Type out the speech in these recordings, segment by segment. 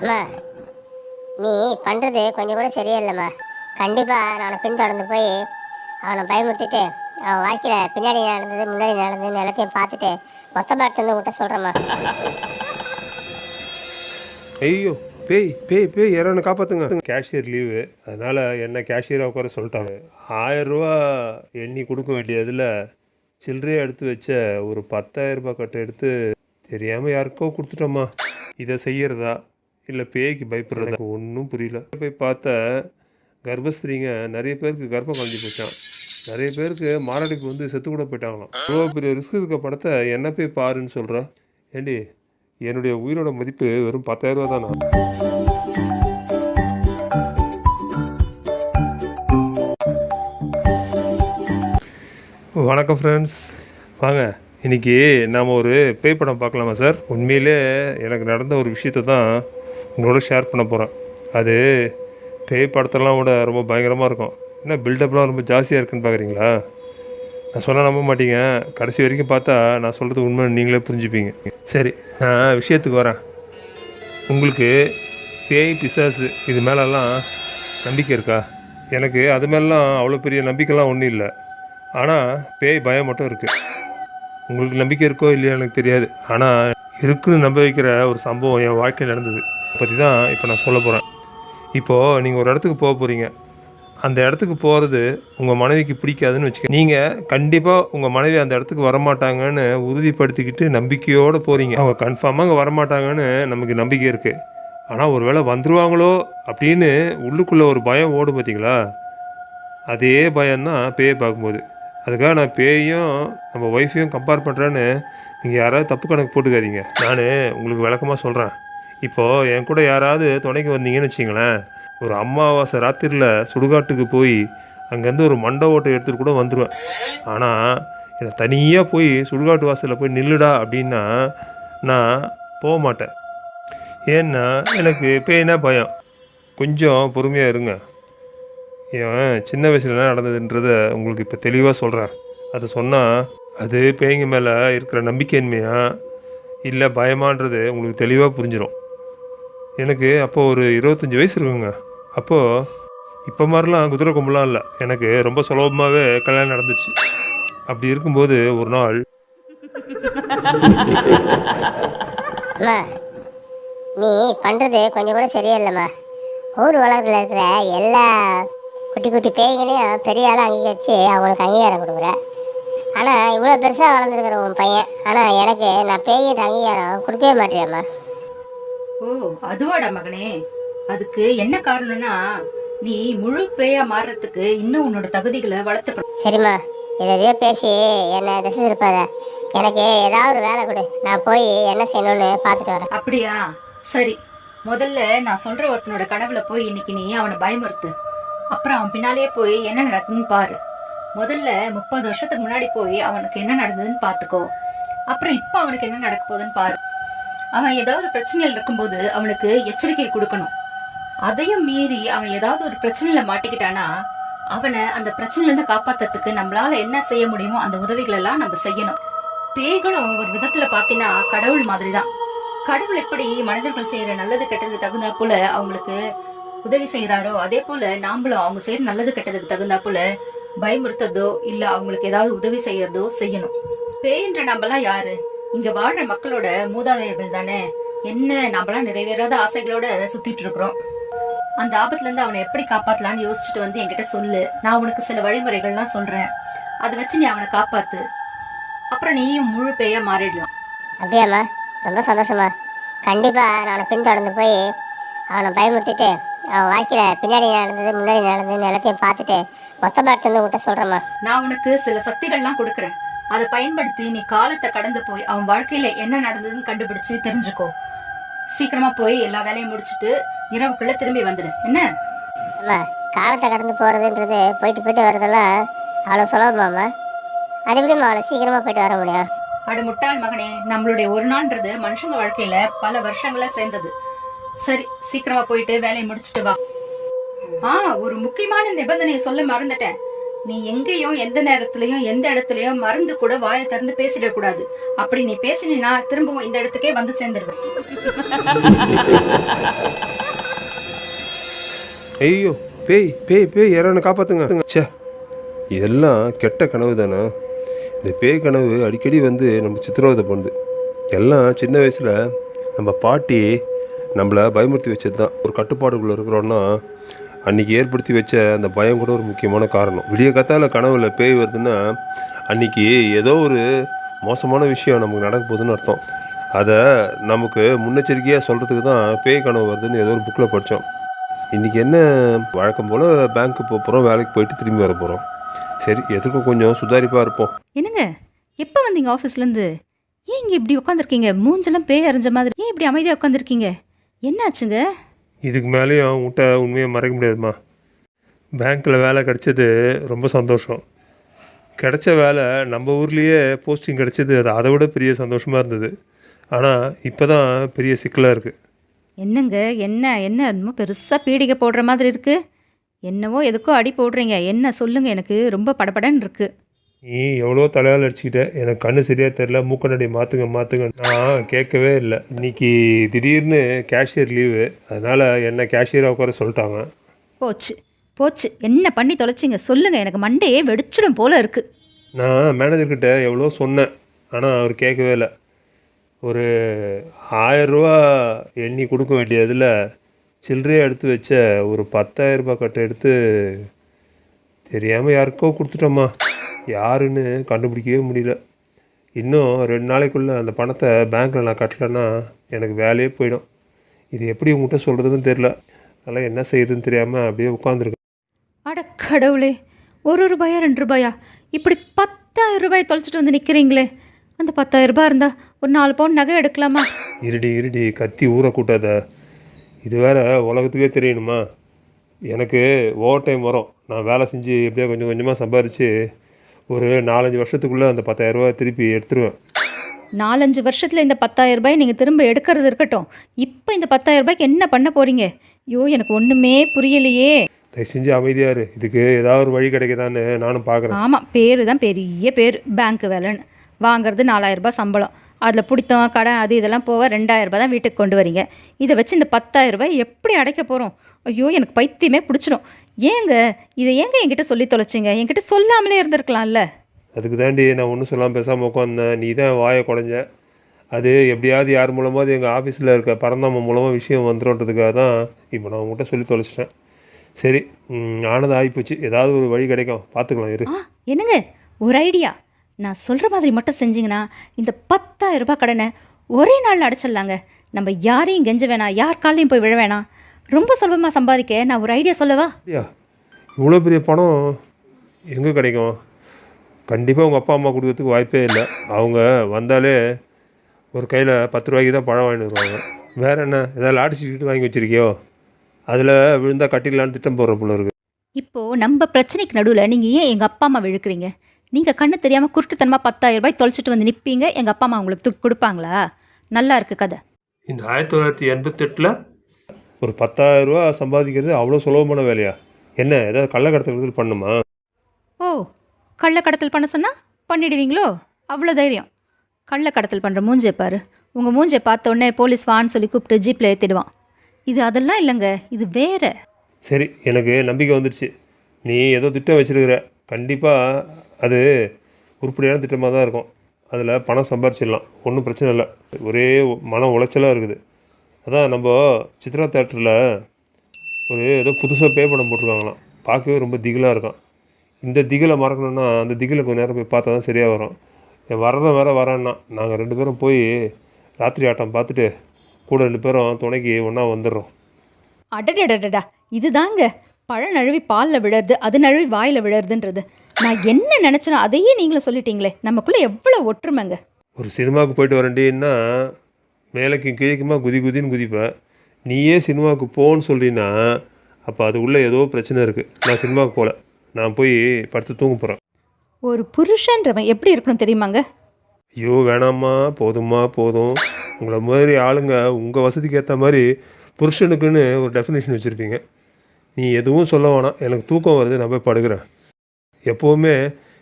அம்மா நீ பண்ணுறது கொஞ்சம் கூட சரியில்லைம்மா. கண்டிப்பாக நான் பின்தொடர்ந்து போய் அவனை பயமுறுத்திட்டு அவன் வாழ்க்கையில் பின்னாடி நடந்தது முன்னாடி நடந்ததுன்னு எல்லாத்தையும் பார்த்துட்டு மொத்த பார்த்து உங்கள்கிட்ட சொல்கிறேம்மா ஐயோ பேய் பேய் பேய் யாரானு காப்பாத்துங்க. Cashier leave. அதனால என்ன கேஷியராக உட்கார சொல்லிட்டாங்க. ஆயிரம் ரூபா எண்ணி கொடுக்க வேண்டியதில் சில்லறையை எடுத்து வச்ச ஒரு பத்தாயிரம் ரூபாய் கட்டை எடுத்து தெரியாமல் யாருக்கோ கொடுத்துட்டோம்மா இதை செய்கிறதா இல்லை பேய்க்கு பயப்படுறதா? ஒன்றும் புரியல. போய் பார்த்தா கர்ப்பஸ்திரீங்க நிறைய பேருக்கு கர்ப்பம் கலைஞ்சு போச்சான் நிறைய பேருக்கு மாரடைப்பு வந்து செத்து கூட போயிட்டாங்களாம். இவ்வளோ பெரிய ரிஸ்க் இருக்க படத்தை என்ன போய் பாருன்னு சொல்கிறேன் ஏண்டி என்னுடைய உயிரோட மதிப்பு வெறும் பத்தாயிரம் ரூபா தானா? வணக்கம் ஃப்ரெண்ட்ஸ் வாங்க. இன்னைக்கு நாம் ஒரு பேய் படம் பார்க்கலாமா சார்? உண்மையிலே எனக்கு நடந்த ஒரு விஷயத்தை தான் உங்களோட ஷேர் பண்ண போகிறேன் அது பேய் படத்தெல்லாம் விட ரொம்ப பயங்கரமாக இருக்கும். என்ன பில்டப்லாம் ரொம்ப ஜாஸ்தியாக இருக்குன்னு பார்க்குறீங்களா நான் சொன்னால் நம்ப மாட்டீங்க. கடைசி வரைக்கும் பார்த்தா நான் சொல்கிறது உண்மை நீங்களே புரிஞ்சுப்பீங்க. சரி நான் விஷயத்துக்கு வரேன். உங்களுக்கு பேய் பிசாசு இது மேலெல்லாம் நம்பிக்கை இருக்கா? எனக்கு அது மேலாம் அவ்வளோ பெரிய நம்பிக்கைலாம் ஒன்றும் இல்லை. ஆனால் பேய் பயம் மட்டும் இருக்குது உங்களுக்கு நம்பிக்கை இருக்கோ இல்லையோ எனக்கு தெரியாது. ஆனால் இருக்குன்னு நம்ப வைக்கிற ஒரு சம்பவம் என் வாழ்க்கையில் நடந்தது. பற்றி தான் இப்போ நான் சொல்ல போகிறேன் இப்போது நீங்கள் ஒரு இடத்துக்கு போக போகிறீங்க அந்த இடத்துக்கு போகிறது உங்கள் மனைவிக்கு பிடிக்காதுன்னு வச்சுக்க நீங்கள் கண்டிப்பாக உங்கள் மனைவி அந்த இடத்துக்கு வரமாட்டாங்கன்னு உறுதிப்படுத்திக்கிட்டு நம்பிக்கையோடு போகிறீங்க அவங்க கன்ஃபார்மாக அங்கே வரமாட்டாங்கன்னு நமக்கு நம்பிக்கை இருக்குது ஆனால் ஒருவேளை வந்துருவாங்களோ அப்படின்னு உள்ளுக்குள்ளே ஒரு பயம் ஓடும் பார்த்தீங்களா அதே பயம்தான் பேயை பார்க்கும்போது. அதுக்காக நான் பேயும் நம்ம ஒய்ஃபையும் கம்பேர் பண்ணுறேன்னு நீங்கள் யாராவது தப்பு கணக்கு போட்டுக்காதீங்க. நான் உங்களுக்கு விளக்கமாக சொல்கிறேன் இப்போது என் கூட யாராவது துணைக்கு வந்தீங்கன்னு வச்சிங்களேன் ஒரு அம்மாவாசை ராத்திரியில் சுடுகாட்டுக்கு போய் அங்கேருந்து ஒரு மண்டை ஓட்டை எடுத்துகிட்டு கூட வந்துடுவேன் ஆனால் என்னை தனியாக போய் சுடுகாட்டு வாசலில் போய் நில்லுடா அப்படின்னா நான் போக மாட்டேன். ஏன்னா எனக்கு பேய்னா பயம். கொஞ்சம் பொறுமையாக இருங்க. இவன் சின்ன வயசில் என்ன நடந்ததுன்றத உங்களுக்கு இப்போ தெளிவாக சொல்கிறேன் அதை சொன்னால் அது பேய்ங்க மேலே இருக்கிற நம்பிக்கையின்மையா இல்லை பயமான்றது உங்களுக்கு தெளிவாக புரிஞ்சிடும் எனக்கு அப்போது ஒரு இருபத்தஞ்சி வயசு இருக்குங்க. அப்போது இப்போ மாதிரிலாம் குதிரை கும்பலாம் இல்லை. எனக்கு ரொம்ப சுலபமாகவே கல்யாணம் நடந்துச்சு. அப்படி இருக்கும்போது ஒரு நாள் நீ பண்ணுறது கொஞ்சம் கூட சரியில்லைம்மா. ஊர் உலகத்தில் இருக்கிற எல்லா குட்டி குட்டி பேய்களையும் பெரிய ஆளாக அங்கீகரித்து அவங்களுக்கு அங்கீகாரம் கொடுக்குற. ஆனால் இவ்வளோ பெருசாக வளர்ந்துருக்குற உன் பையன் ஆனால் எனக்கு நான் பேயின்ற அங்கீகாரம் கொடுக்கவே மாட்டேம்மா ஓ அதுவாடா மகனே. அதுக்கு என்ன காரணம்னா நீ முழு பேயா மாறுறதுக்கு இன்னும் உன்னோட தகுதிகளை வளர்த்துக்கணும். சரிம்மா இதையே பேசி என்னை திசை இருப்பாத எனக்கு ஏதாவது ஒரு வேலை கொடு. நான் போய் என்ன செய்யணும்னு பார்த்துட்டு வரேன். அப்படியா? சரி. முதல்ல நான் சொல்ற ஒருத்தனோட கனவுல போய் இன்னைக்கு நீ அவனை பயமுறுத்து. அப்புறம் அவன் பின்னாலேயே போய் என்ன நடக்குதுன்னு பாரு. முதல்ல முப்பது வருஷத்துக்கு முன்னாடி போய் அவனுக்கு என்ன நடந்ததுன்னு பார்த்துக்கோ அப்புறம் இப்போ அவனுக்கு என்ன நடக்க போகுதுன்னு பாரு. அவன் ஏதாவது பிரச்சனைகள் இருக்கும்போது அவனுக்கு எச்சரிக்கை கொடுக்கணும். அதையும் மீறி அவன் ஏதாவது ஒரு பிரச்சனையில மாட்டிக்கிட்டானா அவனை அந்த பிரச்சனையிலேருந்து காப்பாத்துறதுக்கு நம்மளால என்ன செய்ய முடியுமோ அந்த உதவிகள் எல்லாம் நம்ம செய்யணும். பேய்களும் ஒரு விதத்துல பாத்தீங்கன்னா கடவுள் மாதிரி தான் கடவுள் எப்படி மனிதர்கள் செய்யற நல்லது கெட்டது தகுந்தா போல அவங்களுக்கு உதவி செய்யறாரோ அதே போல நாமளும் அவங்க செய்யற நல்லது கெட்டதுக்கு தகுந்தா போல பயமுறுத்துறதோ இல்ல அவங்களுக்கு ஏதாவது உதவி செய்யறதோ செய்யணும். பேய்ன்ற நம்மளாம் யாரு? இங்க வாழ்ற மக்களோட மூதாதையர்கள் தானே. என்ன நம்மளாம் நிறைவேறாத ஆசைகளோட சுத்திட்டு இருக்கிறோம். அந்த ஆபத்துல இருந்து அவனை எப்படி காப்பாத்தலாம்னு யோசிச்சுட்டு வந்து என்கிட்ட சொல்லு. நான் உனக்கு சில வழிமுறைகள்லாம் சொல்றேன். அதை வச்சு நீ அவனை காப்பாத்து. அப்புறம் நீயும் முழு பேயா மாறிடலாம். அப்படியாம்மா. ரொம்ப சந்தோஷமா கண்டிப்பா நான் அவனை பின்தொடர்ந்து போய் அவனை பயமுறுத்திட்டு அவன் வாழ்க்கையில் பின்னாடி நடந்தது முன்னாடி நடந்தது எல்லாத்தையும் பார்த்துட்டு மொத்த பார்த்து வந்து உங்கள்கிட்ட சொல்கிறேம்மா நான் உனக்கு சில சக்திகள்லாம் கொடுக்கறேன். அதை பயன்படுத்தி நீ காலத்தை கடந்து போய் அவன் வாழ்க்கையில என்ன நடந்ததுன்னு கண்டுபிடிச்சு தெரிஞ்சுக்கோ. சீக்கிரமா போய் எல்லா வேலையும் முடிச்சிட்டு இரவுக்குள்ள திரும்பி வந்துடு. என்ன? அம்மா காலத்தை கடந்து போகிறதுன்றது போயிட்டு போயிட்டு வர்றதெல்லாம் அவ்வளோ சுலபமாம்மா. அது எப்படிம்மா அவ்வளோ சீக்கிரமாக போயிட்டு வர முடியும். அட முட்டாள் மகனே நம்மளுடைய ஒரு நாள்ன்றது மனுஷங்க வாழ்க்கையில பல வருஷங்களா சேர்ந்தது. சரி சீக்கிரமா போயிட்டு வேலையை முடிச்சிட்டு வா. ஆ ஒரு முக்கியமான நிபந்தனையை சொல்ல மறந்துட்டேன். நீ எங்கேயும் எந்த நேரத்திலயும் எந்த இடத்துலயும் மறந்து கூட வாயை திறந்து பேசிடக்கூடாது அப்படி நீ பேசினா திரும்பவும் இந்த இடத்துக்கே வந்து சேர்ந்துருவேன். ஐயோ பேய் பேய் பேய் யாரான காப்பாத்துங்க. சே இதெல்லாம் கெட்ட கனவு தானே. இந்த பேய் கனவு அடிக்கடி வந்து நம்ம சித்திரவதை பண்ணுது எல்லாம் சின்ன வயசில் நம்ம பாட்டி நம்மளை பயமுறுத்தி வச்சது தான் ஒரு கட்டுப்பாடுக்குள்ளே இருக்கிறோன்னா அன்றைக்கி ஏற்படுத்தி வச்ச அந்த பயம் கூட ஒரு முக்கியமான காரணம். விடிய கத்தால கனவுல பேய் வருதுன்னா அன்றைக்கி ஏதோ ஒரு மோசமான விஷயம் நமக்கு நடக்க போகுதுன்னு அர்த்தம். அதை நமக்கு முன்னெச்சரிக்கையாக சொல்கிறதுக்கு தான் பேய் கனவு வருதுன்னு ஏதோ ஒரு புக்கில் படித்தோம் இன்றைக்கி என்ன வழக்கம் போல் பேங்க்கு போக போகிறோம் வேலைக்கு போயிட்டு திரும்பி வர போகிறோம் சரி எதுக்கும் கொஞ்சம் சுதாரிப்பாக இருப்போம். என்னங்க? எப்போ வந்தீங்க ஆஃபீஸ்லேருந்து ஏன் இங்கே இப்படி உட்காந்துருக்கீங்க மூஞ்செல்லாம் பேய் அறிஞ்ச மாதிரி. ஏன் இப்படி அமைதியாக உட்காந்துருக்கீங்க என்னாச்சுங்க? இதுக்கு மேலேயும் உன்கிட்ட உண்மையை மறைக்க முடியாதும்மா பேங்க்கில் வேலை கிடைச்சது ரொம்ப சந்தோஷம். கிடைச்ச வேலை நம்ம ஊர்லேயே போஸ்டிங் கிடைச்சது அது அதை விட பெரிய சந்தோஷமாக இருந்தது. ஆனால் இப்போ தான் பெரிய சிக்கலாக இருக்குது என்னங்க? என்ன என்ன என்னமோ பெருசா பீடிகை போடுற மாதிரி இருக்கு. என்னவோ எதுக்கோ அடி போடுறீங்க. என்ன சொல்லுங்க எனக்கு? ரொம்ப படபடன்னு இருக்கு. நீ எவ்வளோ தலையால் அடிச்சுக்கிட்ட? எனக்கு கண்ணு சரியாக தெரில மூக்கண்ணாடி மாற்றுங்க மாற்றுங்க நான் கேட்கவே இல்லை. இன்னைக்கு திடீர்னு கேஷியர் லீவு அதனால் என்ன கேஷியராக உட்கார சொல்லிட்டாங்க. போச்சு. போச்சு. என்ன பண்ணி தொலைச்சிங்க? சொல்லுங்க. எனக்கு மண்டையே வெடிச்சிடும் போல இருக்கு. நான் மேனேஜர்கிட்ட எவ்வளோ சொன்னேன். ஆனால் அவர் கேட்கவே இல்லை. ஒரு ஆயரூவா எண்ணி கொடுக்க வேண்டியதில் சில்லறையாக எடுத்து வச்ச ஒரு பத்தாயிரம் ரூபாய் கட்டை எடுத்து தெரியாமல் யாருக்கோ கொடுத்துட்டோம்மா யாருன்னு கண்டுபிடிக்கவே முடியல. இன்னும் ரெண்டு நாளைக்குள்ளே அந்த பணத்தை பேங்க்கில் நான் கட்டலைன்னா எனக்கு வேலையே போயிடும். இது எப்படி உங்கள்கிட்ட சொல்கிறதுன்னு தெரில அதெல்லாம் என்ன செய்யுதுன்னு தெரியாமல் அப்படியே உட்காந்துருக்கேன் அட கடவுளே ஒரு ரூபாயா ரெண்டு ரூபாயா? இப்படி பத்தாயிரம் ரூபாய் தொலைச்சிட்டு வந்து நிற்கிறீங்களே அந்த பத்தாயிரம் ரூபாய் இருந்தா ஒரு நாலு பவுன் நகை எடுக்கலாமா? இருடி இருடி கத்தி ஊற கூட்டாத. இது வேற உலகத்துக்கே தெரியணுமா? எனக்கு ஓவர் டைம் வரும். நான் வேலை செஞ்சு எப்படியோ கொஞ்சம் கொஞ்சமாக சம்பாரித்து ஒரு நாலஞ்சு வருஷத்துக்குள்ளே அந்த பத்தாயிரரூபா திருப்பி எடுத்துருவேன். நாலஞ்சு வருஷத்துல இந்த பத்தாயிரம் ரூபாய் நீங்க திரும்ப எடுக்கிறது இருக்கட்டும். இப்போ இந்த பத்தாயிரம் ரூபாய்க்கு என்ன பண்ண போறீங்க? ஐயோ எனக்கு ஒண்ணுமே புரியலையே. தயவு செஞ்சு அமைதியாக இரு. இதுக்கு ஏதாவது ஒரு வழி கிடைக்குதான்னு நானும் பார்க்குறேன் ஆமா பேரு தான் பெரிய பேர். பேங்க் வேலைன்னு. வாங்குறது நாலாயிரம் ரூபாய் சம்பளம். அதில் பிடித்தம் கடன் அது இதெல்லாம் போக ரெண்டாயிரம் ரூபாய் தான் வீட்டுக்கு கொண்டு வரீங்க. இதை வச்சு இந்த பத்தாயிரம் ரூபாய் எப்படி அடைக்க போகிறோம் ஐயோ எனக்கு பைத்தியமே பிடிச்சிடும். ஏங்க இதை ஏங்க என்கிட்ட சொல்லி தொலைச்சிங்க? என்கிட்ட சொல்லாமலே இருந்திருக்கலாம்ல. அதுக்கு தாண்டி நான் ஒன்றும் சொல்லாமல் பேசாமல் உட்காந்தேன் நீ தான் வாயை குறைஞ்ச அது எப்படியாவது யார் மூலமாவது எங்கள் ஆஃபீஸில் இருக்க பரந்தாம மூலமாக விஷயம் வந்துடும்ன்றதுக்காக தான் இப்போ நான் உங்கள்கிட்ட சொல்லி தொலைச்சிட்டேன். சரி ஆனது ஆகிப்போச்சு. ஏதாவது ஒரு வழி கிடைக்கும். பார்த்துக்கலாம் இரு. என்னங்க? ஒரு ஐடியா. நான் சொல்கிற மாதிரி மட்டும் செஞ்சீங்கன்னா இந்த பத்தாயிரம் ரூபாய் கடனை ஒரே நாளில் அடைச்சிடலாங்க. நம்ம யாரையும் கெஞ்ச வேணாம். யார் காலையும் போய் விழ வேணாம். ரொம்ப சுலபமாக சம்பாதிக்க நான் ஒரு ஐடியா சொல்லவா? ஐயா இவ்வளோ பெரிய பணம் எங்கே கிடைக்கும்? கண்டிப்பாக உங்கள் அப்பா அம்மா கொடுக்கறதுக்கு வாய்ப்பே இல்லை. அவங்க வந்தாலே ஒரு கையில் பத்து ரூபாய்க்கு தான் பழம் வாங்கிட்டு வருவாங்க. வேற என்ன? ஏதாவது லாட்டி சீட்டு வாங்கி வச்சிருக்கியோ? அதில் விழுந்தா கட்டிடலான்னு திட்டம் போடுற போல இருக்கு. இப்போது நம்ம பிரச்சனைக்கு நடுவில் நீங்கள் ஏன் எங்கள் அப்பா அம்மா விழுக்கிறீங்க? நீங்கள் கண்ணு தெரியாமல் குருட்டுத்தனமாக பத்தாயிரம் ரூபாய் தொலைச்சிட்டு வந்து நிற்பீங்க எங்கள் அப்பா அம்மா உங்களுக்கு கொடுப்பாங்களா? நல்லா இருக்கு கதை. இந்த ஆயிரத்தி தொள்ளாயிரத்தி எண்பத்தெட்டில் ஒரு பத்தாயிரம் ரூபா சம்பாதிக்கிறது அவ்வளோ சுலபமான வேலையா? என்ன ஏதாவது கள்ளக்கடத்தல் பண்ணுமா? ஓ கள்ள கடத்தல் பண்ண சொன்னால் பண்ணிடுவீங்களோ? அவ்வளோ தைரியம். கள்ள கடத்தல் பண்ணுற மூஞ்சை பாரு. உங்கள் மூஞ்சை பார்த்த உடனே போலீஸ் வான்னு சொல்லி கூப்பிட்டு ஜீப்பில் ஏற்றிடுவான் இது அதெல்லாம் இல்லைங்க இது வேற. சரி எனக்கு நம்பிக்கை வந்துடுச்சு. நீ ஏதோ திட்டம் வச்சிருக்கிற. கண்டிப்பாக அது உருப்படியான திட்டமாக தான் இருக்கும். அதில் பணம் சம்பாரிச்சிடலாம். ஒன்றும் பிரச்சனை இல்லை. ஒரே மன உளைச்சலாக இருக்குது. அதான் நம்ம சித்ரா தேட்டரில் ஒரு ஏதோ புதுசாக பே படம் போட்டிருக்காங்களாம். பார்க்கவே ரொம்ப திகிலாக இருக்கான். இந்த திகிலை மறக்கணும்னா அந்த திகிலை கொஞ்ச நேரம் போய் பார்த்தா தான் சரியாக வரும். என் வரதான் வேற வரான்னா நாங்கள் ரெண்டு பேரும் போய் ராத்திரி ஆட்டம் பார்த்துட்டு கூட ரெண்டு பேரும் துணைக்கு ஒன்றா வந்துடுறோம். அடடடடடா இதுதாங்க. பழம் நழுவி பாலில் விழருது அது நழுவி வாயில் விழருதுன்றது நான் என்ன நினச்சனோ அதையே நீங்களும் சொல்லிட்டீங்களே. நமக்குள்ளே எவ்வளோ ஒற்றுமைங்க. ஒரு சினிமாவுக்கு போயிட்டு வரேன்டின்னா மேலக்கும் கீழக்குமா குதி குதின்னு குதிப்பேன். நீயே சினிமாவுக்கு போன்னு சொல்றீன்னா அப்போ அது உள்ளே ஏதோ பிரச்சனை இருக்குது நான் சினிமாவுக்கு போகல நான் போய் படுத்து தூங்க போகிறேன் ஒரு புருஷன்றவன் எப்படி இருக்கணும் தெரியுமாங்க? ஐயோ வேணாம்மா. போதும்மா போதும். உங்களை மாதிரி ஆளுங்க உங்கள் வசதிக்கு ஏற்ற மாதிரி புருஷனுக்குன்னு ஒரு டெஃபினேஷன் வச்சுருப்பீங்க. நீ எதுவும் சொல்ல வேணாம். எனக்கு தூக்கம் வருது. நான் போய் படுக்கிறேன். எப்போவுமே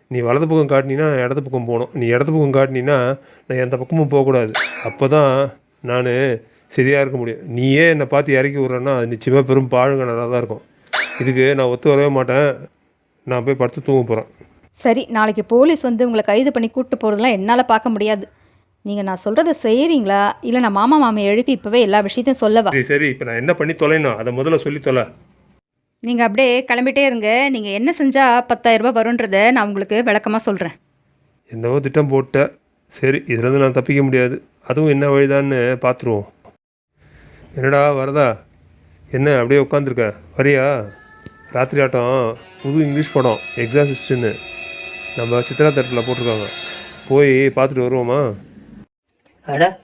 நீ வலது பக்கம் காட்டினீன்னா நான் இடது பக்கம் போகணும். நீ இடது பக்கம் காட்டினீன்னா நான் எந்த பக்கமும் போகக்கூடாது. அப்போ தான் நான் சரியாக இருக்க முடியும் நீயே என்னை பார்த்து இறக்கி விட்றேன்னா அது நிச்சயமாக பெரும் பாழுங்கனதாக தான் இருக்கும். இதுக்கு நான் ஒத்து வரவே மாட்டேன். நான் போய் படுத்து தூங்க போகிறேன் சரி நாளைக்கு போலீஸ் வந்து உங்களை கைது பண்ணி கூப்பிட்டு போகிறதுலாம் என்னால் பார்க்க முடியாது. நீங்கள் நான் சொல்கிறத செய்கிறீங்களா இல்லை நான் மாமா மாமியை எழுப்பி இப்போவே எல்லா விஷயத்தையும் சொல்லவா? சரி சரி. இப்போ நான் என்ன பண்ணி தொலைணும்? அதை முதல்ல சொல்லி தொலை. நீங்கள் அப்படியே கிளம்பிட்டே இருங்க. நீங்கள் என்ன செஞ்சால் பத்தாயிரரூபா வரும்ன்றதை நான் உங்களுக்கு விளக்கமாக சொல்கிறேன் என்னவோ திட்டம் போட்ட. சரி இதுலேருந்து நான் தப்பிக்க முடியாது. அதுவும் என்ன வழிதான்னு பார்த்துருவோம். என்னடா வரதா? என்ன அப்படியே உட்காந்துருக்க? வரியா? ராத்திரி ஆட்டம் புது இங்கிலீஷ் படம் எக்ஸாசிஸ்ட்னு நம்ம சித்ரா தேட்டரில் போட்டிருக்காங்க. போய் பார்த்துட்டு வருவோமா? அட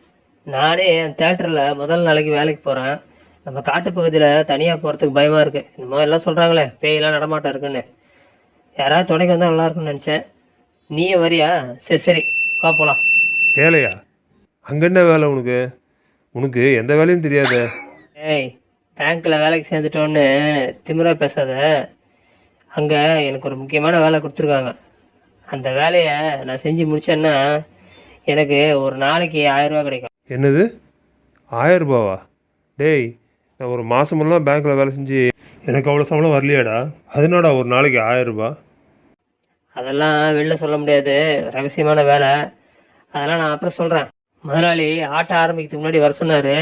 நானே என் தேட்டரில் முதல் நாளைக்கு வேலைக்கு போகிறேன் நம்ம காட்டுப்பகுதியில் தனியாக போகிறதுக்கு பயமாக இருக்குது இந்த மாதிரி எல்லாம் சொல்கிறாங்களே பேயெல்லாம் நடமாட்டம் இருக்குன்னு. யாராவது துணைக்கு வந்தால் நல்லா இருக்கும்னு நினச்சேன். நீயும் வரியா? சரி சரி வா போகலாம் வேலையா? அங்கே என்ன வேலை உனக்கு? உனக்கு எந்த வேலையும் தெரியாது. ஏய் பேங்க்கில் வேலைக்கு சேர்ந்துட்டோன்னு திமிரா பேசாத. அங்கே எனக்கு ஒரு முக்கியமான வேலை கொடுத்துருக்காங்க. அந்த வேலையை நான் செஞ்சு முடிச்சேன்னா எனக்கு ஒரு நாளைக்கு ஆயிரரூவா கிடைக்கும். என்னது? ஆயிரம் ரூபாவா? டேய் நான் ஒரு மாதமெல்லாம் பேங்க்கில் வேலை செஞ்சு எனக்கு அவ்வளோ சம்பளம் வரலையாடா. அதனாடா ஒரு நாளைக்கு ஆயிரம் ரூபாய்? அதெல்லாம் வெளில சொல்ல முடியாது. ரகசியமான வேலை. அதெல்லாம் நான் அப்புறம் சொல்கிறேன் முதலாளி ஆட்ட ஆரம்பிக்கிறதுக்கு முன்னாடி வர சொன்னார்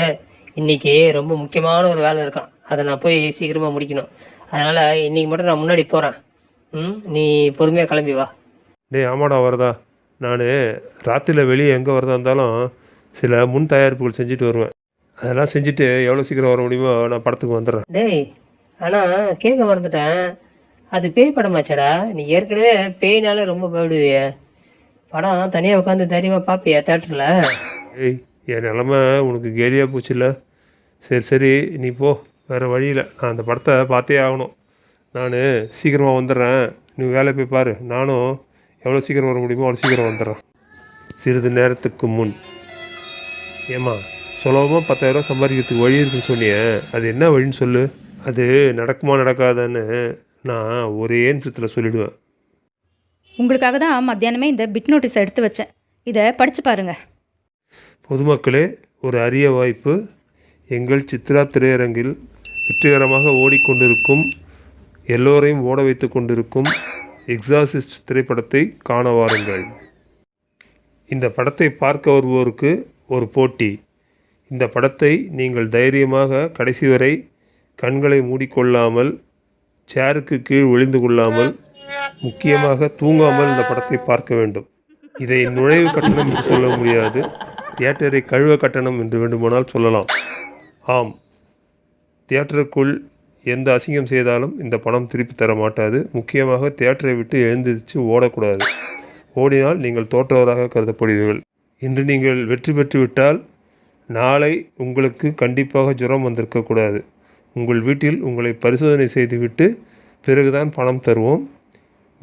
இன்னைக்கு ரொம்ப முக்கியமான ஒரு வேலை இருக்கான். அதை நான் போய் சீக்கிரமாக முடிக்கணும். அதனால் இன்னைக்கு மட்டும் நான் முன்னாடி போகிறேன் ம் நீ பொறுமையாக கிளம்பி வா. டேய் ஆமாடா வரதா. நான் ராத்திரியில் வெளியே எங்கே வரதா இருந்தாலும் சில முன் தயாரிப்புகள் செஞ்சுட்டு வருவேன். அதெல்லாம் செஞ்சுட்டு எவ்வளோ சீக்கிரம் வர முடியுமோ நான் படத்துக்கு வந்துடுறேன். டேய் ஆனால் கேட்க மறந்துட்டேன். அது பேய் படமாச்சடா. நீ ஏற்கனவே பேய்னாலே ரொம்ப பயப்படுவிய. படம் தனியாக உட்காந்து தைரியமாக பார்ப்பியா தேட்டரில் ஏய் என் நிலமை உனக்கு கேலியாக போச்சுல்ல. சரி சரி நீ போ. வேறு வழியில் நான் அந்த படத்தை பார்த்தே ஆகணும். நான் சீக்கிரமாக வந்துடுறேன். நீ வேலை போய் பாரு. நானும் எவ்வளோ சீக்கிரம் வர முடியுமோ அவ்வளோ சீக்கிரம் வந்துடுறேன். சிறிது நேரத்துக்கு முன். ஏம்மா சுலபமாக பத்தாயிரரூவா சம்பாதிக்கிறதுக்கு வழி இருக்குன்னு சொன்னியே. அது என்ன வழின்னு சொல்லு. அது நடக்குமா நடக்காதான்னு நான் ஒரே நிமிஷத்தில் சொல்லிவிடுவேன் உங்களுக்காக தான் மத்தியானமே இந்த பிட் நோட்டீஸ் எடுத்து வச்சேன். இதை படித்து பாருங்கள் பொதுமக்களே ஒரு அரிய வாய்ப்பு. எங்கள் சித்ரா திரையரங்கில் வெற்றிகரமாக ஓடிக்கொண்டிருக்கும் எல்லோரையும் ஓட வைத்து கொண்டிருக்கும் எக்ஸாசிஸ்ட் திரைப்படத்தை காண வாருங்கள். இந்த படத்தை பார்க்க வருவோருக்கு ஒரு போட்டி. இந்த படத்தை நீங்கள் தைரியமாக கடைசி வரை கண்களை மூடிக்கொள்ளாமல் சேருக்கு கீழ் ஒளிந்து கொள்ளாமல் முக்கியமாக தூங்காமல் இந்த படத்தை பார்க்க வேண்டும். இதை நுழைவு கட்டணம் என்று சொல்ல முடியாது. தியேட்டரை கழுவ கட்டணம் என்று வேண்டுமானால் சொல்லலாம். ஆம். தியேட்டருக்குள் எந்த அசிங்கம் செய்தாலும் இந்த பணம் திருப்பி தர மாட்டாது. முக்கியமாக தியேட்டரை விட்டு எழுந்திருச்சு ஓடக்கூடாது. ஓடினால் நீங்கள் தோற்றவராக கருதப்படுவீர்கள். இன்று நீங்கள் வெற்றி பெற்று விட்டால் நாளை உங்களுக்கு கண்டிப்பாக ஜுரம் வந்திருக்கக்கூடாது. உங்கள் வீட்டில் உங்களை பரிசோதனை செய்துவிட்டு பிறகுதான் பணம் தருவோம்.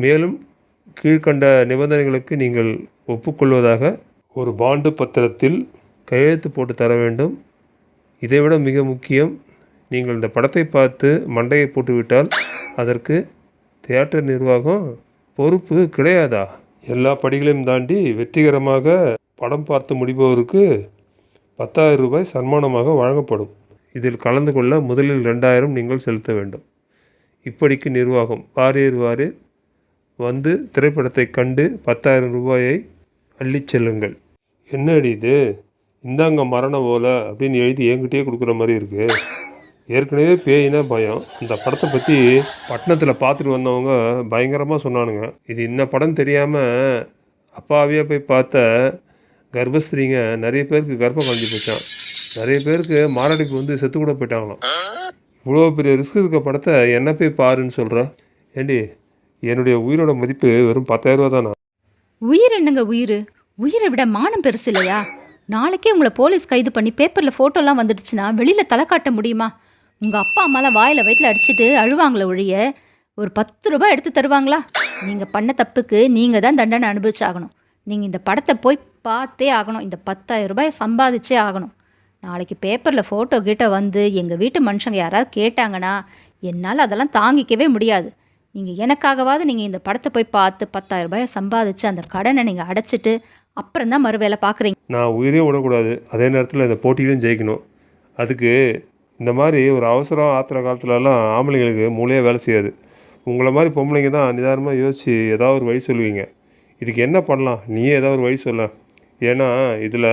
மேலும் கீழ்க்கண்ட நிபந்தனைகளுக்கு நீங்கள் ஒப்புக்கொள்வதாக ஒரு பாண்டு பத்திரத்தில் கையெழுத்து போட்டு தர வேண்டும். இதைவிட மிக முக்கியம் நீங்கள் இந்த படத்தை பார்த்து மண்டையை போட்டுவிட்டால் அதற்கு தியேட்டர் நிர்வாகம் பொறுப்பு கிடையாதா? எல்லா படிகளையும் தாண்டி வெற்றிகரமாக படம் பார்த்து முடிபவருக்கு பத்தாயிரம் ரூபாய் சன்மானமாக வழங்கப்படும். இதில் கலந்து கொள்ள முதலில் ரெண்டாயிரம் நீங்கள் செலுத்த வேண்டும். இப்படிக்கு நிர்வாகம் வாரியர் வாரியர் வந்து திரைப்படத்தை கண்டு பத்தாயிரம் ரூபாயை அள்ளி செல்லுங்கள். என்னடி இது? இந்தாங்க மரண ஓலை அப்படின்னு எழுதி என்கிட்டயே கொடுக்குற மாதிரி இருக்குது ஏற்கனவே பேயினா பயம். இந்த படத்தை பற்றி பட்டணத்தில் பார்த்துட்டு வந்தவங்க பயங்கரமாக சொன்னானுங்க. இது இந்த படம் தெரியாமல் அப்பாவியாக போய் பார்த்த கர்ப்பஸ்திரீங்க நிறைய பேருக்கு கர்ப்பம் கழிஞ்சு போச்சான் நிறைய பேருக்கு மாரடைப்பு வந்து செத்து கூட போயிட்டாங்களாம். இவ்வளோ பெரிய ரிஸ்க் இருக்க படத்தை என்ன போய் பாருன்னு சொல்கிறேன் ஏண்டி என்னுடைய உயிரோட மதிப்பு வெறும் பத்தாயிரம் ரூபா தானா? உயிர் என்னங்க உயிர்? உயிரை விட மானம் பெருசு இல்லையா? நாளைக்கே உங்களை போலீஸ் கைது பண்ணி பேப்பரில் ஃபோட்டோலாம் வந்துடுச்சுன்னா வெளியில் தலை காட்ட முடியுமா? உங்கள் அப்பா அம்மாலாம் வாயில் வயிற்றில் அடிச்சுட்டு அழுவாங்களே ஒழிய ஒரு பத்து ரூபாய் எடுத்து தருவாங்களா? நீங்கள் பண்ண தப்புக்கு நீங்கள் தான் தண்டனை அனுபவிச்சாகணும். நீங்கள் இந்த படத்தை போய் பார்த்தே ஆகணும். இந்த பத்தாயிரம் ரூபாயை சம்பாதிச்சே ஆகணும். நாளைக்கு பேப்பரில் ஃபோட்டோ கிட்ட வந்து எங்கள் வீட்டு மனுஷங்க யாராவது கேட்டாங்கன்னா என்னால் அதெல்லாம் தாங்கிக்கவே முடியாது. நீங்கள் எனக்காகவாவது நீங்கள் இந்த படத்தை போய் பார்த்து பத்தாயிரம் ரூபாயை சம்பாதிச்சு அந்த கடனை நீங்கள் அடைச்சிட்டு அப்புறம் தான் மறு வேலை பார்க்குறீங்க. நான் உயிரையும் விடக்கூடாது. அதே நேரத்தில் இந்த போட்டியிலும் ஜெயிக்கணும். அதுக்கு இந்த மாதிரி ஒரு அவசரம் ஆத்திர காலத்துலலாம் ஆம்பளைங்களுக்கு மூளையே வேலை செய்யாது. உங்களை மாதிரி பொம்பளைங்க தான் நிதானமாக யோசித்து ஏதாவது ஒரு வழி சொல்லுவீங்க. இதுக்கு என்ன பண்ணலாம்? நீயே ஏதாவது ஒரு வழி சொல்ல. ஏன்னா இதில்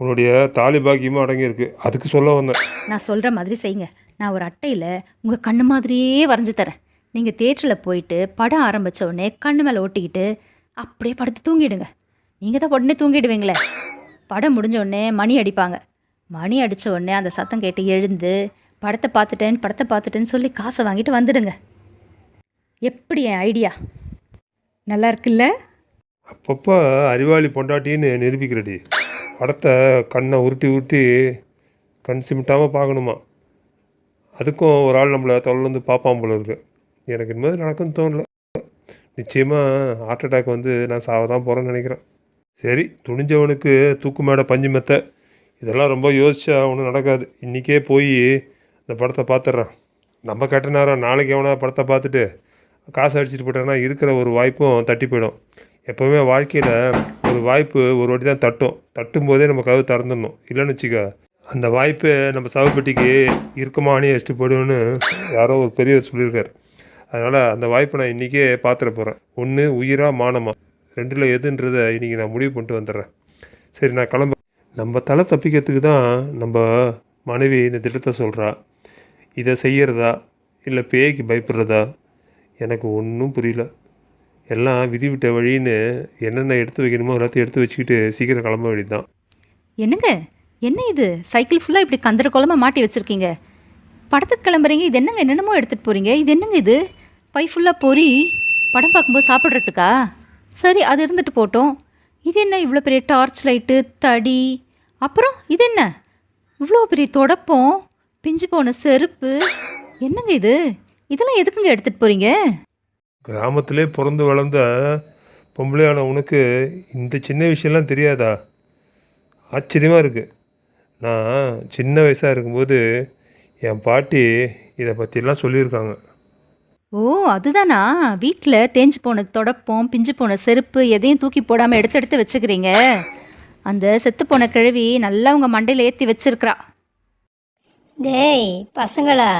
உன்னுடைய தாலி பாக்கியமும் அடங்கியிருக்கு. அதுக்கு சொல்ல வந்தேன். நான் சொல்கிற மாதிரி செய்யுங்க. நான் ஒரு அட்டையில் உங்கள் கண்ணு மாதிரியே வரைஞ்சி தரேன். நீங்கள் தேட்டரில் போயிட்டு படம் ஆரம்பிச்ச உடனே கண்ணு மேலே ஒட்டிக்கிட்டு அப்படியே படுத்து தூங்கிடுங்க. நீங்கள் தான் உடனே தூங்கிடுவீங்களே. படம் முடிஞ்ச உடனே மணி அடிப்பாங்க. மணி அடித்த உடனே அந்த சத்தம் கேட்டு எழுந்து படத்தை பார்த்துட்டேன் படத்தை பார்த்துட்டேன்னு சொல்லி காசை வாங்கிட்டு வந்துடுங்க. எப்படி என் ஐடியா? நல்லா இருக்குல்ல? அப்பப்போ அறிவாளி பொண்டாட்டின்னு நிரூபிக்கிறடி. படத்தை கண்ணை உருட்டி உருட்டி கண் சிமிட்டாமல் பார்க்கணுமா? அதுக்கும் ஒரு ஆள் நம்மளை தொடர்ந்து பார்ப்பான் போல இருக்குது எனக்கு இனிமேல் நடக்கும்னு தோணல. நிச்சயமாக ஹார்ட் அட்டாக் வந்து நான் சாவ தான் போகிறேன்னு நினைக்கிறேன். சரி துணிஞ்சவனுக்கு தூக்கு மேடை பஞ்சு மெத்த. இதெல்லாம் ரொம்ப யோசிச்சா ஒன்றும் நடக்காது. இன்றைக்கே போய் இந்த படத்தை பார்த்துட்றான் நம்ம கெட்ட நேரம் நாளைக்கு எவனா படத்தை பார்த்துட்டு காசு அடிச்சிட்டு போட்டேன்னா இருக்கிற ஒரு வாய்ப்பும் தட்டி போயிடும். எப்போவுமே வாழ்க்கையில் ஒரு வாய்ப்பு ஒரு வாட்டி தான் தட்டும். தட்டும் போதே நம்ம கதவு திறந்துடணும். இல்லைன்னு வச்சுக்க அந்த வாய்ப்பு நம்ம சவப்பெட்டிக்கு இருக்குமானே அடிச்சுட்டு போயிடும்னு யாரோ ஒரு பெரியவர் சொல்லியிருக்காரு. அதனால் அந்த வாய்ப்பை நான் இன்றைக்கே பார்த்துட போகிறேன் ஒன்று உயிரா மானமா? ரெண்டில் எதுன்றதை இன்றைக்கி நான் முடிவு பண்ணிட்டு வந்துடுறேன். சரி நான் கிளம்ப. நம்ம தலை தப்பிக்கிறதுக்கு தான் நம்ம மனைவி இந்த திட்டத்தை சொல்கிறா இதை செய்கிறதா இல்லை பேய்க்கு பயப்படுறதா? எனக்கு ஒன்றும் புரியல. எல்லாம் விதி விட்ட வழின்னு என்னென்ன எடுத்து வைக்கணுமோ எல்லாத்தையும் எடுத்து வச்சுக்கிட்டு சீக்கிரம் கிளம்ப வேண்டியது தான் என்னங்க? என்ன இது? சைக்கிள் ஃபுல்லாக இப்படி கந்தர குளமாக மாட்டி வச்சுருக்கீங்க? படத்துக்கு கிளம்புறீங்க இது என்னங்க என்னென்னமோ எடுத்துகிட்டு போகிறீங்க இது என்னங்க இது? பை ஃபுல்லாக பொரி படம் பார்க்கும்போது சாப்பிட்றதுக்கா? சரி அது இருந்துட்டு போட்டோம். இது என்ன இவ்வளோ பெரிய டார்ச் லைட்டு தடி? அப்புறம் இது என்ன? இவ்வளோ பெரிய தொடப்பம் பிஞ்சு போன செருப்பு. என்னங்க இது? இதெல்லாம் எதுக்குங்க எடுத்துகிட்டு போகிறீங்க கிராமத்திலே பிறந்து வளர்ந்த பொம்பளையான உனக்கு இந்த சின்ன விஷயம்லாம் தெரியாதா? ஆச்சரியமாக இருக்குது நான் சின்ன வயசாக இருக்கும்போது என் பாட்டி இதை பற்றிலாம் சொல்லியிருக்காங்க. ஓ அதுதானா? வீட்டில் தேஞ்சு போன தொடப்பம் பிஞ்சு போன செருப்பு எதையும் தூக்கி போடாமல் எடுத்து எடுத்து வச்சுக்கிறீங்க. அந்த செத்து போன கிழவி நல்லா உங்கள் மண்டையில் ஏற்றி வச்சிருக்கிறா. டேய் பசங்களா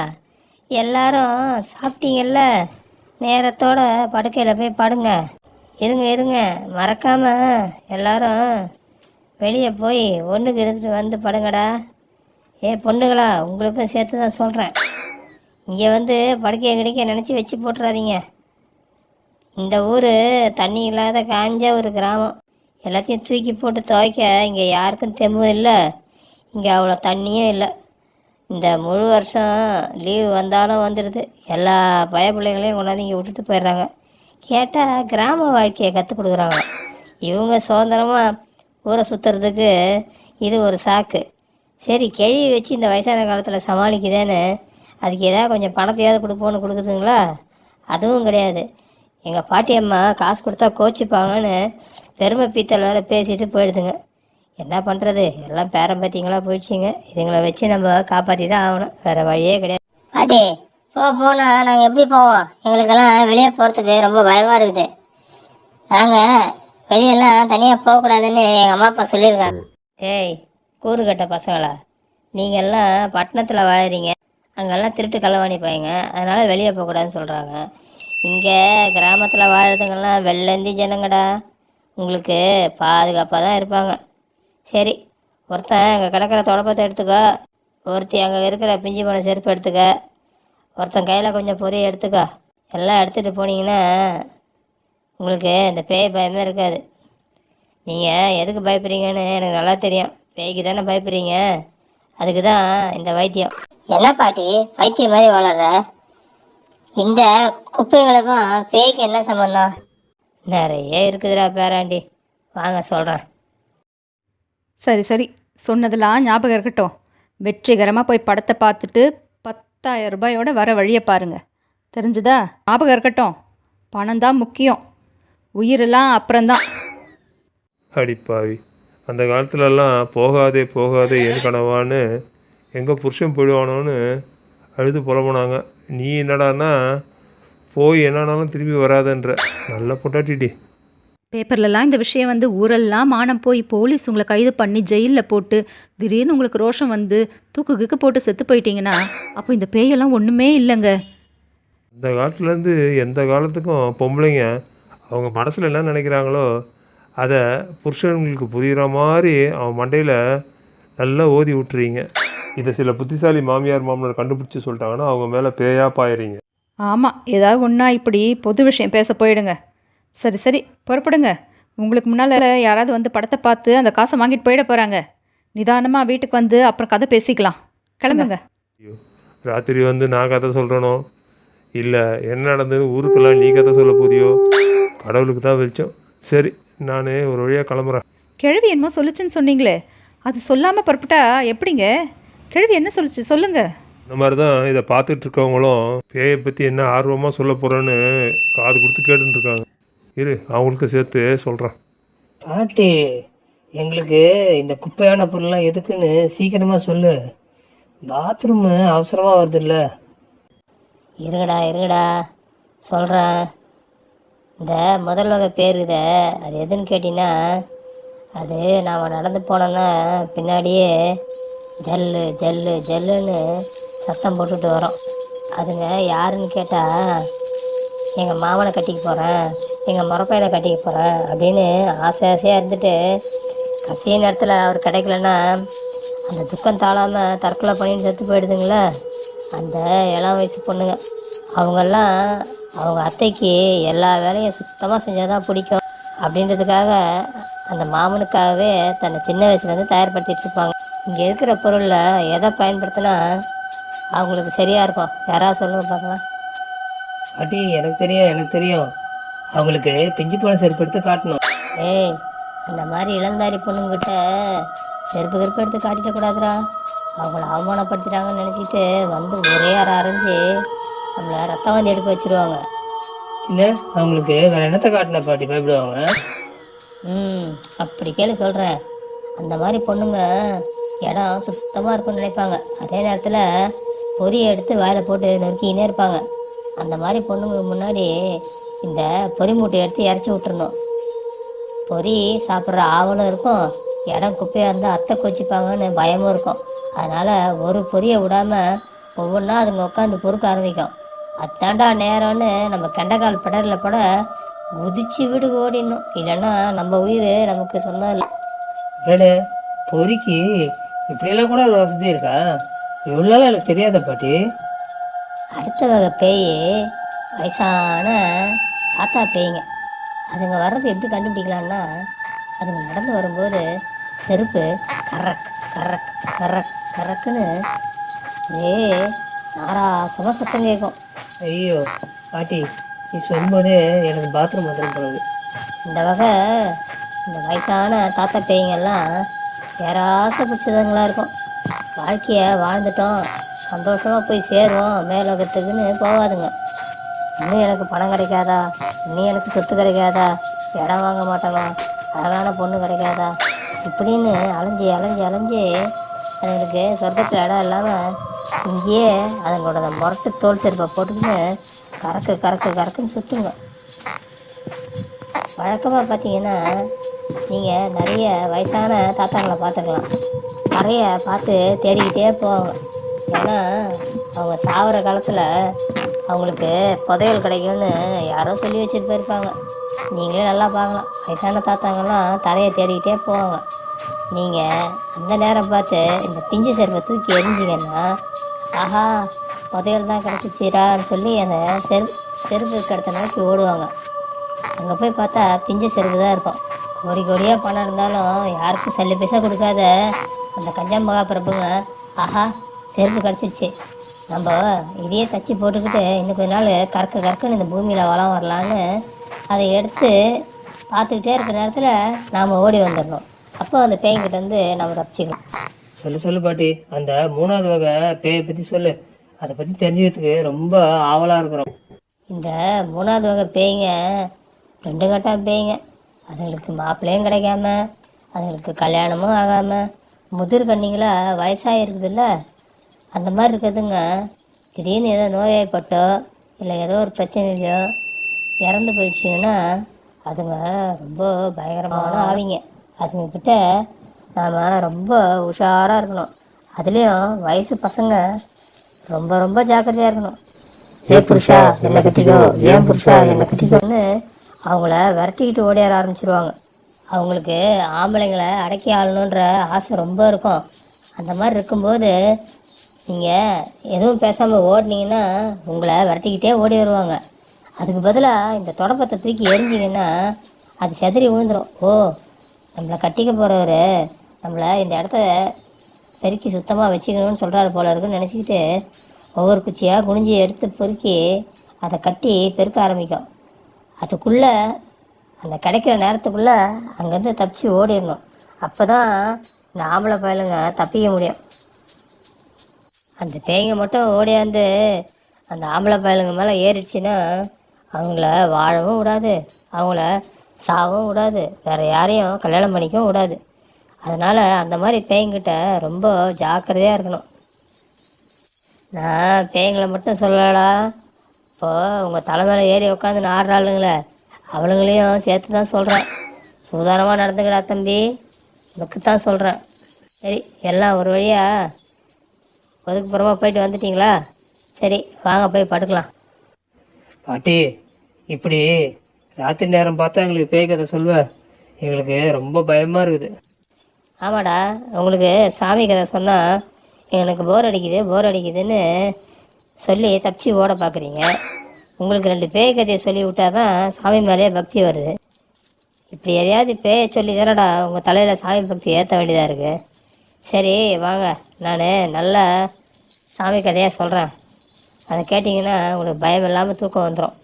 எல்லாரும் சாப்பிட்டீங்கல்ல? நேரத்தோட படுக்கையில் போய் படுங்க. இருங்க இருங்க. மறக்காமல் எல்லாரும் வெளியே போய் ஒன்றுக்கு இருந்துட்டு வந்து படுங்கடா. ஏ பொண்ணுங்களா உங்களுக்கும் சேர்த்து தான் சொல்கிறேன் இங்கே வந்து படுக்கையை கிடைக்க நினச்சி வச்சு போட்டுறாதீங்க. இந்த ஊர் தண்ணி இல்லாத காஞ்ச ஒரு கிராமம். எல்லாத்தையும் தூக்கி போட்டு துவைக்க இங்கே யாருக்கும் தெம்பும் இல்லை. இங்கே அவ்வளோ தண்ணியும் இல்லை. இந்த முழு வருஷம் லீவு வந்தாலும் வந்துடுது எல்லா பய பிள்ளைங்களையும் கொண்டாந்து இங்கே விட்டுட்டு போயிடுறாங்க. கேட்டால் கிராம வாழ்க்கையை கற்றுக் கொடுக்குறாங்க. இவங்க சுதந்திரமாக ஊரை சுற்றுறதுக்கு இது ஒரு சாக்கு. சரி கெழி வச்சு இந்த வயசான காலத்தில் சமாளிக்குதேன்னு அதுக்கு ஏதாவது கொஞ்சம் பணத்தையாவது கொடுப்போன்னு கொடுக்குதுங்களா? அதுவும் கிடையாது. எங்கள் பாட்டியம்மா காசு கொடுத்தா கோச்சிப்பாங்கன்னு பெருமை பீத்தல் வேறு பேசிட்டு போயிடுதுங்க. என்ன பண்ணுறது எல்லாம் பேரம் பார்த்தீங்களா போயிடுச்சிங்க. இதுங்களை வச்சு நம்ம காப்பாற்றி தான் ஆகணும். வேறு வழியே கிடையாது. பாட்டி போ போனா நாங்கள் எப்படி போவோம்? எங்களுக்கெல்லாம் வெளியே போகிறதுக்கு ரொம்ப பயமாக இருக்குது. நாங்கள் வெளியெல்லாம் தனியாக போகக்கூடாதுன்னு எங்கள் அம்மா அப்பா சொல்லியிருக்காங்க. ஏய் கூறுகட்ட பசங்களா? நீங்கள்லாம் பட்டணத்தில் வாழறீங்க. அங்கெல்லாம் திருட்டு களவாணி பையங்க. அதனால் வெளியே போகக்கூடாதுன்னு சொல்கிறாங்க இங்கே கிராமத்தில் வாழ்கிறதுங்கெல்லாம் வெள்ளந்தி ஜனங்கடா. உங்களுக்கு பாதுகாப்பாக தான் இருப்பாங்க. சரி ஒருத்தன் அங்கே கிடக்கிற தொடப்பத்தை எடுத்துக்கோ. ஒருத்தி அங்கே இருக்கிற பிஞ்சு போன செருப்பு எடுத்துக்க. ஒருத்தன் கையில் கொஞ்சம் பொரிய எடுத்துக்கோ. எல்லாம் எடுத்துகிட்டு போனீங்கன்னா உங்களுக்கு இந்த பேய் பயமே இருக்காது. நீங்கள் எதுக்கு பயப்படுறீங்கன்னு எனக்கு நல்லா தெரியும். பேய்க்கு தானே பயப்படுறீங்க. அதுக்கு தான் இந்த வைத்தியம். என்ன பாட்டி பைத்தியம் மாதிரி வளர்ற? இந்த குப்பைகளுக்கும் பேய்க்கு என்ன சம்பந்தம்? நிறைய இருக்குதுடா பேராண்டி. வாங்க சொல்கிறேன் சரி சரி. சொன்னதெல்லாம் ஞாபகம் இருக்கட்டும். வெற்றிகரமாக போய் படத்தை பார்த்துட்டு பத்தாயிரம் ரூபாயோட வர வழியை பாருங்க. தெரிஞ்சுதா? ஞாபகம் இருக்கட்டும். பணம் தான் முக்கியம். உயிரெல்லாம் அப்புறம்தான். அடிப்பாவி அந்த காலத்துலலாம் போகாதே போகாதே என் கனவான்னு எங்கே புருஷன் போயிடுவானோன்னு அழுது புலம்புனாங்க. நீ என்னடான்னா போய் என்னன்னாலும் திரும்பி வராதன்ற. நல்ல பொட்டாட்டிடி பேப்பர்லலாம் இந்த விஷயம் வந்து ஊரெல்லாம் மானம் போய் போலீஸ் உங்களை கைது பண்ணி ஜெயிலில் போட்டு திடீர்னு உங்களுக்கு ரோஷம் வந்து தூக்கு கிக்கு போட்டு செத்து போயிட்டீங்கன்னா அப்போ இந்த பேயெல்லாம் ஒன்றுமே இல்லைங்க. இந்த காலத்துலேருந்து எந்த காலத்துக்கும் பொம்பளைங்க அவங்க மனசில் என்ன நினைக்கிறாங்களோ அதை புருஷங்களுக்கு புரிகிற மாதிரி அவன் மண்டையில் நல்லா ஓதி விட்டுறீங்க. இதை சில புத்திசாலி மாமியார் மாமனார் கண்டுபிடிச்சி சொல்லிட்டாங்கன்னா அவங்க மேலே பேயா பாயிறீங்க. ஆமாம் ஏதாவது ஒன்றா இப்படி பொது விஷயம் பேச போயிடுங்க. சரி சரி புறப்படுங்க. உங்களுக்கு முன்னால் யாராவது வந்து படத்தை பார்த்து அந்த காசை வாங்கிட்டு போயிட போகிறாங்க நிதானமாக வீட்டுக்கு வந்து அப்புறம் கதை பேசிக்கலாம். கிளம்புங்க. ராத்திரி வந்து நான் கதை சொல்கிறனோ இல்லை என்ன நடந்தது? ஊருக்கெல்லாம் நீ கதை சொல்ல போறியோ? கடவுளுக்கு தான் வெளிச்சம். சரி நான் ஒரு வழியாக கிளம்புறேன். கிழவி என்னமோ சொல்லுச்சுன்னு சொன்னீங்களே. அது சொல்லாமல் புறப்பட்டா எப்படிங்க? கிழவி என்ன சொல்லுச்சு? சொல்லுங்க. இந்த மாதிரி தான் இதை பார்த்துட்டு இருக்கவங்களும் பேயை பற்றி என்ன ஆர்வமாக சொல்ல போகிறேன்னு காது கொடுத்து கேட்டுட்டு இருக்காங்க இரு அவங்களுக்கு சேர்த்து சொல்கிறேன் பாட்டி எங்களுக்கு இந்த குப்பையான பொருள்லாம் எதுக்குன்னு சீக்கிரமாக சொல்லு. பாத்ரூமு அவசரமாக வருதுல்ல. இருங்கடா இருங்கடா. சொல்கிறேன் இந்த முதல் வகை பேர் இதை அது எதுன்னு கேட்டிங்கன்னா அது நாம் நடந்து போனோன்னா பின்னாடியே ஜல்லு ஜல்லு ஜல்லுன்னு சத்தம் போட்டுட்டு வரோம். அதுங்க யாருன்னு கேட்டால் எங்கள் மாமனை கட்டிக்க போகிறேன் எங்கள் முறப்பையனை கட்டிக்க போகிறேன் அப்படின்னு ஆசை ஆசையாக இருந்துட்டு கடைசி நேரத்தில் அவர் கிடைக்கலன்னா அந்த துக்கம் தாழாமல் தற்கொலை பண்ணின்னு செத்து போயிடுதுங்களே. அந்த இளம் வயசு பொண்ணுங்க. அவங்கெல்லாம் அவங்க அத்தைக்கு எல்லா வேலையும் சுத்தமாக செஞ்சால் தான் பிடிக்கும். அப்படின்றதுக்காக அந்த மாமனுக்காகவே தன்னை சின்ன வயசுலேருந்து தயார்படுத்திட்டு இருப்பாங்க. இங்கே இருக்கிற பொருளில் எதை பயன்படுத்தினா அவங்களுக்கு சரியாக இருக்கும். யாராவது சொல்லுங்க பார்க்கலாம் பாட்டி எனக்கு தெரியும் எனக்கு தெரியும். அவங்களுக்கு பிஞ்சு போன செருப்பு எடுத்து காட்டணும். ஏய் அந்த மாதிரி இளந்தாரி பொண்ணுங்கிட்ட செருப்பு கருப்பு எடுத்து காட்டிடக்கூடாதுடா அவங்கள அவமானப்படுத்திட்டாங்கன்னு நினச்சிட்டு வந்து ஒரே அரை அரைஞ்சு நம்மளை ரத்தம் வந்து எடுக்க வச்சிருவாங்க. இல்லை அவங்களுக்கு வேற என்னத்தை காட்டின பாட்டி பயப்படுவாங்க? ம் அப்படி கேளு சொல்கிறேன் அந்த மாதிரி பொண்ணுங்க இடம் சுத்தமாக இருக்கும்னு நினைப்பாங்க. அதே நேரத்தில் பொரியை எடுத்து வாயில் போட்டு நொறுக்கினே இருப்பாங்க. அந்த மாதிரி பொண்ணுங்க முன்னாடி இந்த பொரி மூட்டை எடுத்து இறச்சி விட்டுறணும். பொரி சாப்பிட்ற ஆவலும் இருக்கும் இடம் குப்பையாக இருந்தால் அத்தை கொச்சிப்பாங்கன்னு பயமும் இருக்கும். அதனால் ஒரு பொரியை விடாமல் ஒவ்வொன்றா அதுங்க உட்காந்து பொறுக்க ஆரம்பிக்கும். அத்தாண்டா நேரம்னு நம்ம கெண்டைக்கால் படரில் கூட குதிச்சு வீடு ஓடிடணும். இல்லைன்னா நம்ம உயிர் நமக்கு சொந்தம் இல்லை. பொறிக்கு இப்படியெல்லாம் கூட ஒரு வசதி இருக்கா? இவ்வளோ நாள் எனக்கு தெரியாத பாட்டி. அடுத்த வகை பேய் வயசான தாத்தா பேய்ங்க. அதுங்க வர்றது எப்படி கண்டுபிடிக்கலாம்னா அதுங்க நடந்து வரும்போது செருப்பு கரக் கரக் கரக் கரக்குன்னு ஏ நாராசமாக சத்தம் கேட்கும் ஐயோ பாட்டி நீ சொல்லும்போதே எனக்கு பாத்ரூம் வந்துடும் போகுது இந்த வகை இந்த வயசான தாத்தா பேய்ங்கெல்லாம் ஏராசை பிடிச்சதுங்களா இருக்கும். வாழ்க்கையை வாழ்ந்துட்டோம். சந்தோஷமாக போய் சேருவோம். மேலோகத்துக்குன்னு போகாதுங்க இன்னும் எனக்கு பணம் கிடைக்காதா? இன்னும் எனக்கு சொத்து கிடைக்காதா? இடம் வாங்க மாட்டோமா? அழகான பொண்ணு கிடைக்காதா? இப்படின்னு அலைஞ்சி அலைஞ்சி அலைஞ்சி அதுங்களுக்கு சொர்க்கத்தில் இடம் இல்லாமல் இங்கேயே அதுங்களோட அந்த முரட்டு தோல் செருப்பை போட்டுக்கின்னு கறக்கு கறக்கு கறக்குன்னு சுற்றுங்க வழக்கமாக பார்த்தீங்கன்னா நீங்கள் நிறைய வயசான தாத்தாங்களை பார்த்துக்கலாம். நிறைய பார்த்து தேடிக்கிட்டே போவாங்க ஏன்னா அவங்க சாகிற காலத்தில் அவங்களுக்கு புதையல் கிடைக்கும்னு யாரோ சொல்லி வச்சுட்டு போயிருப்பாங்க நீங்களே நல்லா பார்க்கலாம். வயசான தாத்தாங்கெல்லாம் தரையை தேடிக்கிட்டே போவாங்க. நீங்கள் அந்த நேரம் பார்த்து இந்த பிஞ்சு செருப்பை தூக்கி எரிஞ்சிங்கன்னா ஆஹா புதையல் தான் கிடச்சிச்சிரான்னு சொல்லி அந்த செரு செருப்பு கிடத்த நோக்கி ஓடுவாங்க. அங்கே போய் பார்த்தா பிஞ்ச செருப்பு தான் இருக்கும். கோடி கோடியாக பணம் இருந்தாலும் யாருக்கும் சல்லி பைசா கொடுக்காத. அந்த கஞ்சம்பகா பிரபுங்க ஆஹா செருப்பு கிடச்சிருச்சு. நம்ம இதையே தச்சு போட்டுக்கிட்டு இன்னும் கொஞ்ச நாள் கறக்க கறக்குன்னு இந்த பூமியில் வளம் வரலான்னு அதை எடுத்து பார்த்துக்கிட்டே இருக்கிற நேரத்தில் நாம் ஓடி வந்துடணும். அப்போ அந்த பேய்கிட்ட இருந்து நம்ம தப்பிச்சிக்கலாம் சொல்லு சொல்லு பாட்டி. அந்த மூணாவது வகை பேயை பற்றி சொல்லு. அதை பற்றி தெரிஞ்சுக்கிறதுக்கு ரொம்ப ஆவலாக இருக்கிறோம். இந்த மூணாவது வகை பேய்ங்க ரெண்டு கட்டா பேய்ங்க. அதுங்களுக்கு மாப்பிள்ளையும் கிடைக்காம அதுங்களுக்கு கல்யாணமும் ஆகாமல் முதிர் கண்ணிங்களா வயசாக இருக்குதுல்ல? அந்த மாதிரி இருக்குதுங்க. திடீர்னு ஏதோ நோயாய்ப்பட்டோ இல்லை ஏதோ ஒரு பிரச்சனையோ இறந்து போயிடுச்சிங்கன்னா அதுங்க ரொம்ப பயங்கரமான ஆவிங்க. அதுங்க கிட்ட நாம் ரொம்ப உஷாராக இருக்கணும். அதுலேயும் வயசு பசங்க ரொம்ப ரொம்ப ஜாக்கிரதையாக இருக்கணும். ஏ புருஷா? என்ன கட்டிக்கோ? ஏன் புருஷா? என்ன கட்டிக்கோன்னு அவங்கள விரட்டிக்கிட்டு ஓடியார ஆரம்பிச்சிருவாங்க. அவங்களுக்கு ஆம்பளைங்களை அடக்கி ஆளணுன்ற ஆசை ரொம்ப இருக்கும். அந்த மாதிரி இருக்கும்போது நீங்கள் எதுவும் பேசாமல் ஓடினீங்கன்னா உங்களை விரட்டிக்கிட்டே ஓடி வருவாங்க. அதுக்கு பதிலாக இந்த தொடப்பத்தை தூக்கி எரிஞ்சிங்கன்னா அது செதறி விழுந்துடும் ஓ நம்மளை கட்டிக்க போகிறவர் நம்மளை இந்த இடத்த பெருக்கி சுத்தமாக வச்சுக்கணும்னு சொல்கிறாரு போல இருக்குன்னு நினச்சிக்கிட்டு ஒவ்வொரு குச்சியாக குனிஞ்சி எடுத்து பொறுக்கி அதை கட்டி பெருக்க ஆரம்பிக்கும். அதுக்குள்ளே அந்த கிடைக்கிற நேரத்துக்குள்ளே அங்கேருந்து தப்பிச்சு ஓடிடணும். அப்போ தான் இந்த ஆம்பளை பயலுங்க தப்பிக்க முடியும். அந்த பேய்ங்க மட்டும் ஓடியாந்து அந்த ஆம்பளை பயலுங்க மேலே ஏறிடுச்சுன்னா அவங்கள வாழவும் விடாது. அவங்கள சாகவும் விடாது. வேறு யாரையும் கல்யாணம் பண்ணிக்கவும் விடாது. அதனால் அந்த மாதிரி பேய்கிட்ட ரொம்ப ஜாக்கிரதையாக இருக்கணும். நான் பேய்களை மட்டும் சொல்லலடா. இப்போ உங்கள் தலை மேலே ஏறி உட்காந்து ஆடுறாளுங்களே அவளுங்களையும் சேர்த்து தான் சொல்கிறேன் சூதானமாக நடந்துக்கடா தம்பி. உனக்கு தான் சொல்கிறேன் சரி எல்லாம் ஒரு வழியாக ஒதுக்குப்புறமா போயிட்டு வந்துட்டீங்களா? சரி வாங்க போய் படுக்கலாம். பாட்டி இப்படி ராத்திரி நேரம் பார்த்தா எங்களுக்கு பேய் கதை சொல்லுவ. எங்களுக்கு ரொம்ப பயமாக இருக்குது. ஆமாடா உங்களுக்கு சாமி கதை சொன்னால் எனக்கு போர் அடிக்குது போர் அடிக்குதுன்னு சொல்லி தப்பிச்சு ஓட பார்க்குறீங்க உங்களுக்கு ரெண்டு பேய் கதையை சொல்லி விட்டா தான் சாமி மேலேயே பக்தி வருது. இப்படி எதையாவது பேயை சொல்லி தானடா உங்கள் தலையில் சாமி பக்தி ஏற்ற வேண்டியதாக இருக்குது சரி வாங்க. நான் நல்ல சாமி கதையாக சொல்கிறேன் அதை கேட்டிங்கன்னா உங்களுக்கு பயம் இல்லாமல் தூக்கம் வந்துடும்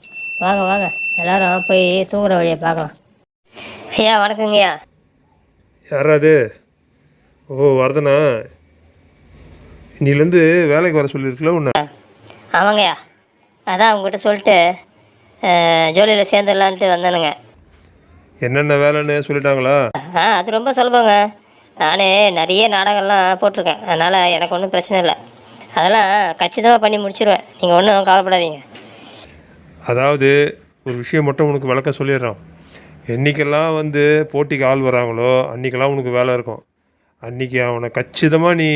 வாங்க வாங்க. எல்லாரும் போய் தூங்குற வழியை பார்க்கலாம். ஐயா வணக்கங்கய்யா யாராவது ஓ வரதுண்ணா இன்னிலேருந்து வேலைக்கு வர சொல்லியிருக்கல உன்ன. ஆமாங்கய்யா. அதான் உங்ககிட்ட சொல்லிட்டு ஜோலியில் சேர்ந்துடலான்ட்டு வந்தேனுங்க. என்னென்ன வேலைன்னு சொல்லிட்டாங்களா? ஆ அது ரொம்ப சுலபங்க. நானே நிறைய நாடகம்லாம் போட்டிருக்கேன். அதனால் எனக்கு ஒன்றும் பிரச்சனை இல்லை. அதெல்லாம் கச்சிதமாக பண்ணி முடிச்சிடுவேன் நீங்கள் ஒன்றும் கவலைப்படாதீங்க. அதாவது ஒரு விஷயம் மட்டும் உனக்கு விளக்க சொல்லிடுறான். என்னைக்கெல்லாம் வந்து போட்டிக்கு ஆள் வராங்களோ அன்றைக்கெல்லாம் உனக்கு வேலை இருக்கும். அன்றைக்கி அவனை கச்சிதமாக நீ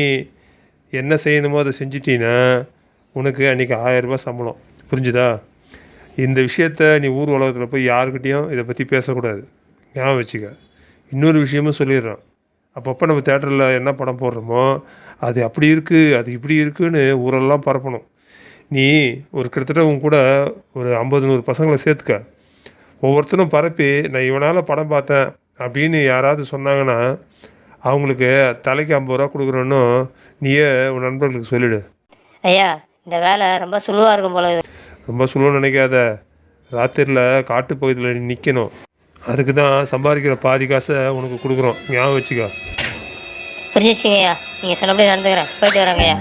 என்ன செய்யணுமோ அதை செஞ்சிட்டீன்னா உனக்கு அன்றைக்கி ஆயரரூபா சம்பளம். புரிஞ்சுதா? இந்த விஷயத்த நீ ஊர் உலகத்தில் போய் யாருக்கிட்டேயும் இதை பற்றி பேசக்கூடாது. ஞாபகம் வச்சுக்க. இன்னொரு விஷயமும் சொல்லிடுறான். அப்பப்போ நம்ம தேட்டரில் என்ன படம் போடுறோமோ அது அப்படி இருக்குது அது இப்படி இருக்குன்னு ஊரெல்லாம் பரப்பணும். நீ ஒரு கிட்டத்தட்ட உன் கூட ஒரு ஐம்பது நூறு பசங்களை சேர்த்துக்க. ஒவ்வொருத்தரும் பரப்பி நான் இவனால் படம் பார்த்தேன் அப்படின்னு யாராவது சொன்னாங்கன்னா அவங்களுக்கு தலைக்கு ஐம்பது ரூபா கொடுக்குறோன்னு நீயே உன் நண்பர்களுக்கு சொல்லிவிடு ஐயா இந்த வேலை ரொம்ப சுழுவாக இருக்கும் போல. ரொம்ப சுலபம் நினைக்காத. ராத்திரியில் காட்டு பகுதியில் நிற்கணும் அதுக்கு தான் சம்பாதிக்கிற பாதி காசை உனக்கு கொடுக்குறோம். ஞாபகம் வச்சுக்க. புரிஞ்சிச்சிங்கய்யா. நீங்கள் சொன்னபடி நடந்துக்கிறேன். போயிட்டு வரேங்கய்யா.